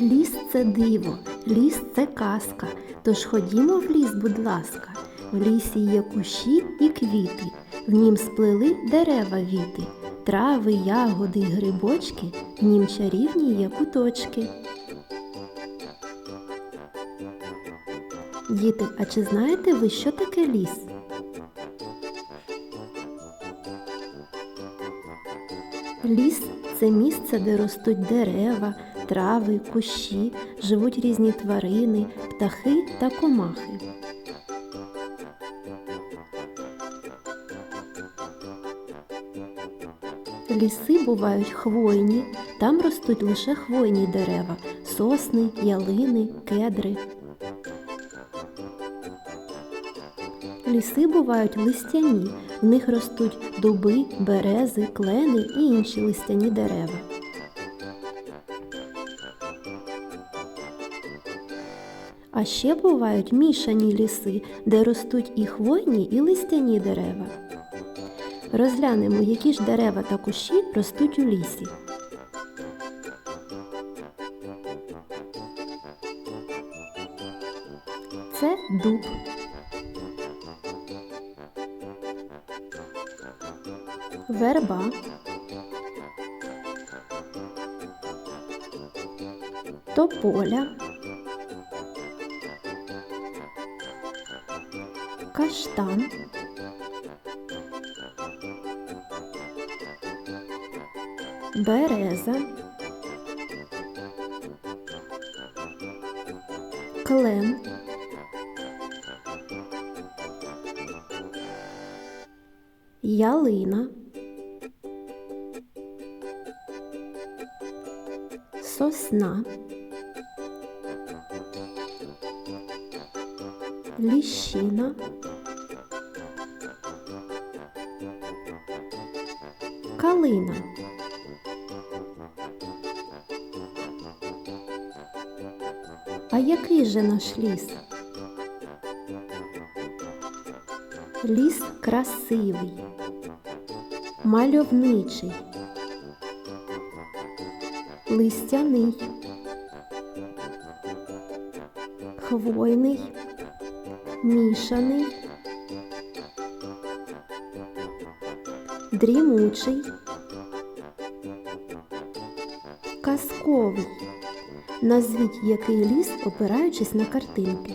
Ліс це диво, ліс це казка. Тож ходімо в ліс, будь ласка. В лісі є кущі і квіти, в нім сплели дерева віти, трави, ягоди грибочки, в нім чарівні є куточки. Діти, а чи знаєте ви, що таке ліс? Ліс це місце, де ростуть дерева, трави, кущі, живуть різні тварини, птахи та комахи. Ліси бувають хвойні, там ростуть лише хвойні дерева, сосни, ялини, кедри. Ліси бувають листяні, в них ростуть дуби, берези, клени і інші листяні дерева. А ще бувають мішані ліси, де ростуть і хвойні, і листяні дерева. Розглянемо, які ж дерева та кущі ростуть у лісі. Це дуб. Верба. Тополя. Каштан. Береза. Клен. Ялина. Сосна. Ліщина. Калина. А який же наш ліс? Ліс красивий, мальовничий, листяний, хвойний, мішаний, дрімучий, казковий. Назвіть який ліс, опираючись на картинки.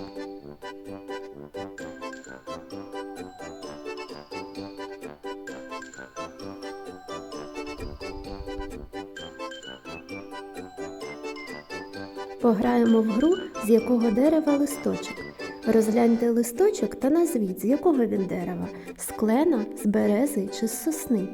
Пограємо в гру, з якого дерева листочок. Розгляньте листочок та назвіть, з якого він дерева з клена, з берези чи з сосни.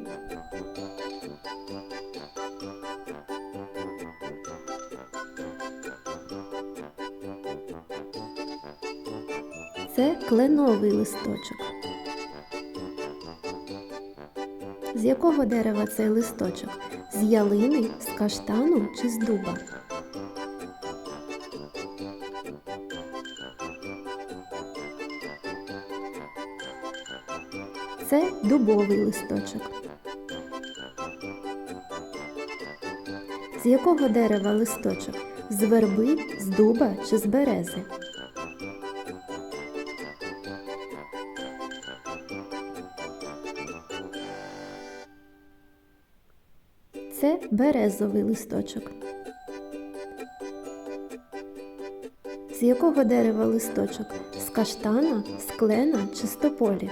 Це кленовий листочок. З якого дерева цей листочок? З ялини, з каштану чи з дуба? Це дубовий листочок. З якого дерева листочок? З верби, з дуба чи з берези? Березовий листочок. З якого дерева листочок? З каштана, з клена чи з тополі?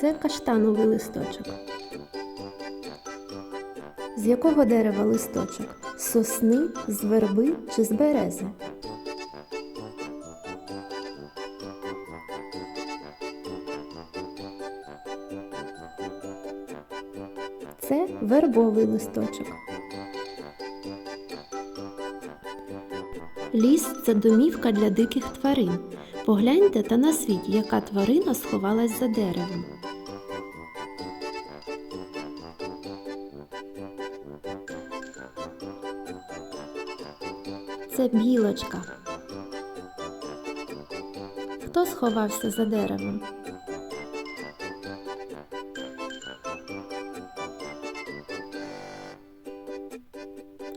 Це каштановий листочок. З якого дерева листочок? З сосни, з верби чи з берези? Вербовий листочок. Ліс це домівка для диких тварин. Погляньте та назвіть, яка тварина сховалась за деревом. Це білочка. Хто сховався за деревом?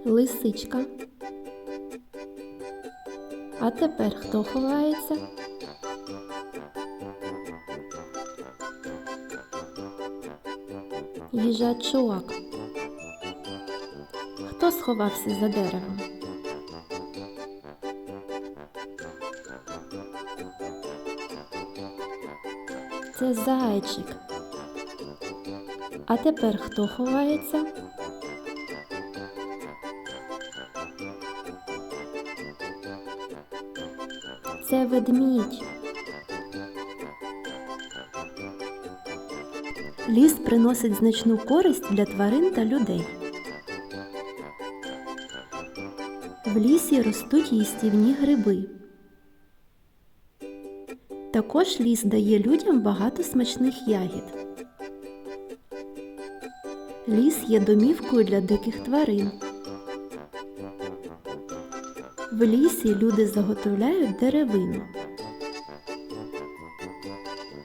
Лисичка. А тепер хто ховається? Їжачок. Хто сховався за деревом? Це зайчик. А тепер хто ховається? Це ведмідь. Ліс приносить значну користь для тварин та людей. В лісі ростуть їстівні гриби. Також ліс дає людям багато смачних ягід. Ліс є домівкою для диких тварин. В лісі люди заготовляють деревину.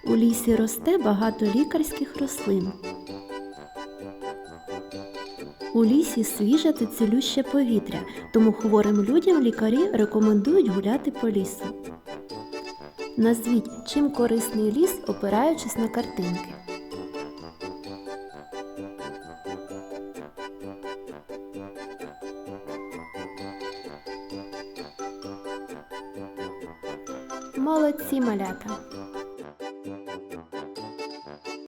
У лісі росте багато лікарських рослин. У лісі свіже та цілюще повітря, тому хворим людям лікарі рекомендують гуляти по лісу. Назвіть, чим корисний ліс, опираючись на картинки. Молодці малята!